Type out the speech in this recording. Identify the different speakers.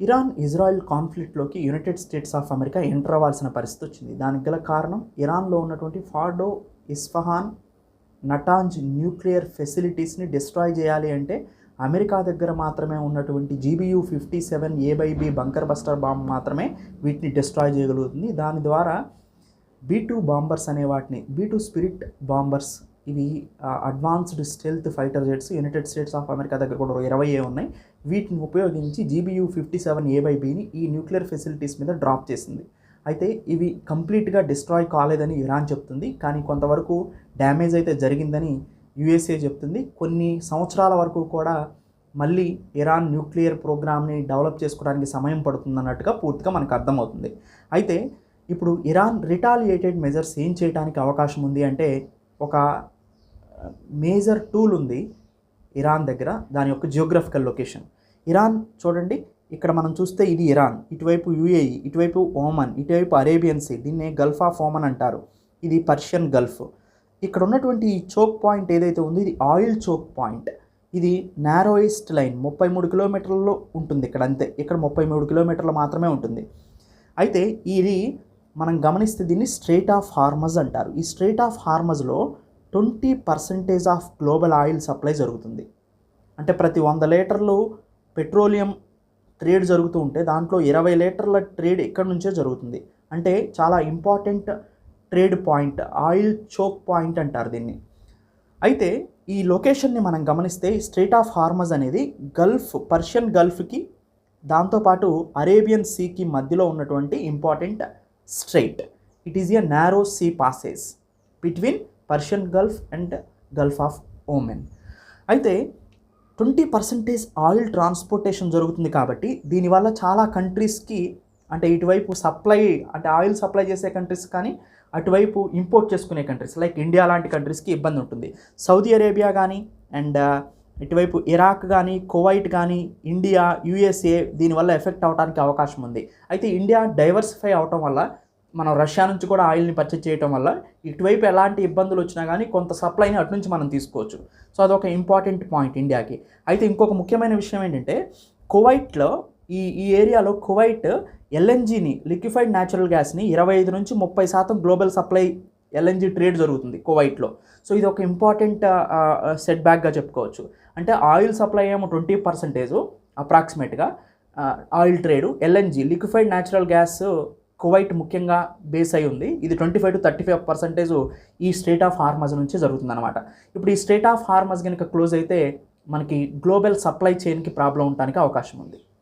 Speaker 1: Iran Israel కాన్ఫ్లిక్ట్లోకి United States of America enter అవ్వాల్సిన పరిస్థితి వచ్చింది. దానికి గల కారణం ఇరాన్లో ఉన్నటువంటి ఫార్డో ఇస్ఫహాన్ నటాంజ్ న్యూక్లియర్ ఫెసిలిటీస్ని డిస్ట్రాయ్ చేయాలి అంటే అమెరికా దగ్గర మాత్రమే ఉన్నటువంటి GBU fifty seven A by B bunker buster bomb మాత్రమే వీటిని డిస్ట్రాయ్ చేయగలుగుతుంది. దాని ద్వారా బీ టూ బాంబర్స్ అనే వాటిని బీ టూ స్పిరిట్ బాంబర్స్ ఇవి advanced stealth fighter jets United States of America దగ్గర కూడా ఇరవై ఉన్నాయి. వీటిని ఉపయోగించి GBU fifty seven A by బిని ఈ న్యూక్లియర్ ఫెసిలిటీస్ మీద డ్రాప్ చేసింది. అయితే ఇవి కంప్లీట్గా డిస్ట్రాయ్ కాలేదని ఇరాన్ చెప్తుంది. కానీ కొంతవరకు డ్యామేజ్ అయితే జరిగిందని యుఎస్ఏ చెప్తుంది. కొన్ని సంవత్సరాల వరకు కూడా మళ్ళీ ఇరాన్ న్యూక్లియర్ ప్రోగ్రామ్ని డెవలప్ చేసుకోవడానికి సమయం పడుతుందన్నట్టుగా పూర్తిగా మనకు అర్థమవుతుంది. అయితే ఇప్పుడు ఇరాన్ రిటాలియేటెడ్ మెజర్స్ ఏం చేయడానికి అవకాశం ఉంది అంటే ఒక మేజర్ టూల్ ఉంది ఇరాన్ దగ్గర దాని యొక్క జియోగ్రఫికల్ లొకేషన్ ఇరాన్ చూడండి. ఇక్కడ మనం చూస్తే ఇది ఇరాన్. ఇటువైపు యుఏఈ ఇటువైపు ఓమన్ ఇటువైపు అరేబియన్ సీ దీన్నే గల్ఫ్ ఆఫ్ ఓమన్ అంటారు. ఇది పర్షియన్ గల్ఫ్. ఇక్కడ ఉన్నటువంటి ఈ చోక్ పాయింట్ ఏదైతే ఉందో ఇది ఆయిల్ చోక్ పాయింట్. ఇది నారోయెస్ట్ లైన్ ముప్పై మూడు కిలోమీటర్లలో ఉంటుంది ఇక్కడ అంతే. ఇక్కడ ముప్పై మూడు కిలోమీటర్లు మాత్రమే ఉంటుంది. అయితే ఇది మనం గమనిస్తే దీన్ని స్ట్రేట్ ఆఫ్ హార్మజ్ అంటారు. ఈ strait of హార్మజ్లో twenty percentage of global oil supply జరుగుతుంది. అంటే ప్రతి వంద లీటర్లు పెట్రోలియం ట్రేడ్ జరుగుతూ ఉంటే దాంట్లో ఇరవై లీటర్ల ట్రేడ్ ఇక్కడ నుంచే జరుగుతుంది? అంటే చాలా important trade point oil choke point అంటారు దీన్ని. అయితే ఈ లొకేషన్ని మనం గమనిస్తే స్ట్రేట్ ఆఫ్ హార్మజ్ అనేది గల్ఫ్ పర్షియన్ గల్ఫ్కి దాంతోపాటు అరేబియన్ సీకి మధ్యలో ఉన్నటువంటి important strait. It is a narrow sea passage between Persian gulf and gulf of Oman అయితే ట్వంటీ పర్సెంటేజ్ ఆయిల్ ట్రాన్స్పోర్టేషన్ జరుగుతుంది కాబట్టి దీనివల్ల చాలా కంట్రీస్కి అంటే ఇటువైపు సప్లై అంటే ఆయిల్ సప్లై చేసే కంట్రీస్ కానీ అటువైపు ఇంపోర్ట్ చేసుకునే కంట్రీస్ లైక్ ఇండియా లాంటి కంట్రీస్కి ఇబ్బంది ఉంటుంది. సౌదీ అరేబియా కానీ అండ్ ఇటువైపు ఇరాక్ కానీ కువైట్ కానీ ఇండియా యూఎస్ఏ దీనివల్ల ఎఫెక్ట్ అవడానికి అవకాశం ఉంది. అయితే ఇండియా డైవర్సిఫై అవటం వల్ల మనం రష్యా నుంచి కూడా ఆయిల్ని పర్చేజ్ చేయటం వల్ల ఇటువైపు ఎలాంటి ఇబ్బందులు వచ్చినా కానీ కొంత సప్లైని అటు నుంచి మనం తీసుకోవచ్చు. సో అదొక ఇంపార్టెంట్ పాయింట్ ఇండియాకి. అయితే ఇంకొక ముఖ్యమైన విషయం ఏంటంటే కువైట్లో ఈ ఈ ఏరియాలో కువైట్ ఎల్ఎన్జీని లిక్విఫైడ్ న్యాచురల్ గ్యాస్ని ఇరవై ఐదు నుంచి ముప్పై శాతం గ్లోబల్ సప్లై ఎల్ఎన్జీ ట్రేడ్ జరుగుతుంది కువైట్లో. సో ఇది ఒక ఇంపార్టెంట్ సెట్ బ్యాక్గా చెప్పుకోవచ్చు. అంటే ఆయిల్ సప్లై ఏమో ట్వంటీ పర్సెంటేజ్ అప్రాక్సిమేట్గా oil trade LNG liquified natural gas Kuwait ముఖ్యంగా బేస్ అయి ఉంది. ఇది twenty five to thirty five percentage ఈ స్టేట్ ఆఫ్ హార్మజ్ నుంచి జరుగుతుందన్నమాట. ఇప్పుడు ఈ స్టేట్ ఆఫ్ హార్మజ్ కనుక క్లోజ్ అయితే మనకి గ్లోబల్ సప్లై చైన్కి ప్రాబ్లం ఉండడానికి అవకాశం ఉంది.